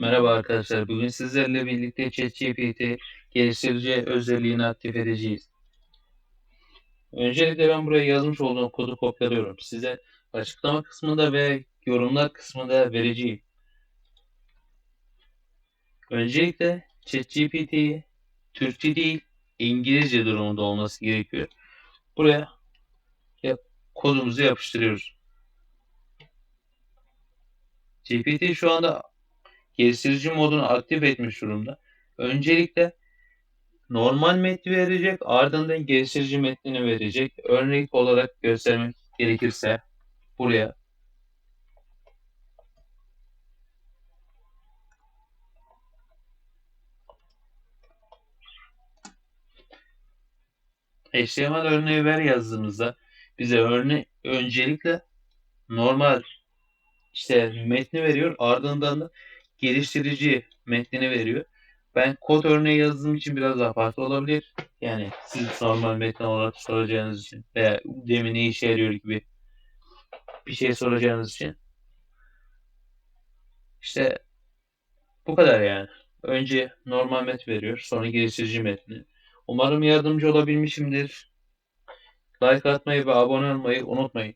Merhaba arkadaşlar. Bugün sizlerle birlikte ChatGPT geliştirici özelliğini aktif edeceğiz. Öncelikle ben buraya yazmış olduğum kodu kopyalıyorum. Size açıklama kısmında ve yorumlar kısmında vereceğim. Öncelikle ChatGPT'yi Türkçe değil İngilizce durumunda olması gerekiyor. Buraya kodumuzu yapıştırıyoruz. GPT şu anda geliştirici modunu aktif etmiş durumda. Öncelikle normal metni verecek, ardından geliştirici metnini verecek. Örnek olarak göstermek gerekirse buraya HTML örneği ver yazdığımızda bize örne öncelikle normal işte metni veriyor. Ardından da geliştirici metnini veriyor. Ben kod örneği yazdığım için biraz daha farklı olabilir. Yani siz normal metin olarak soracağınız için veya demin ne işe yarıyor gibi bir şey soracağınız için. İşte bu kadar yani. Önce normal met veriyor. Sonra geliştirici metni. Umarım yardımcı olabilmişimdir. Like atmayı ve abone olmayı unutmayın.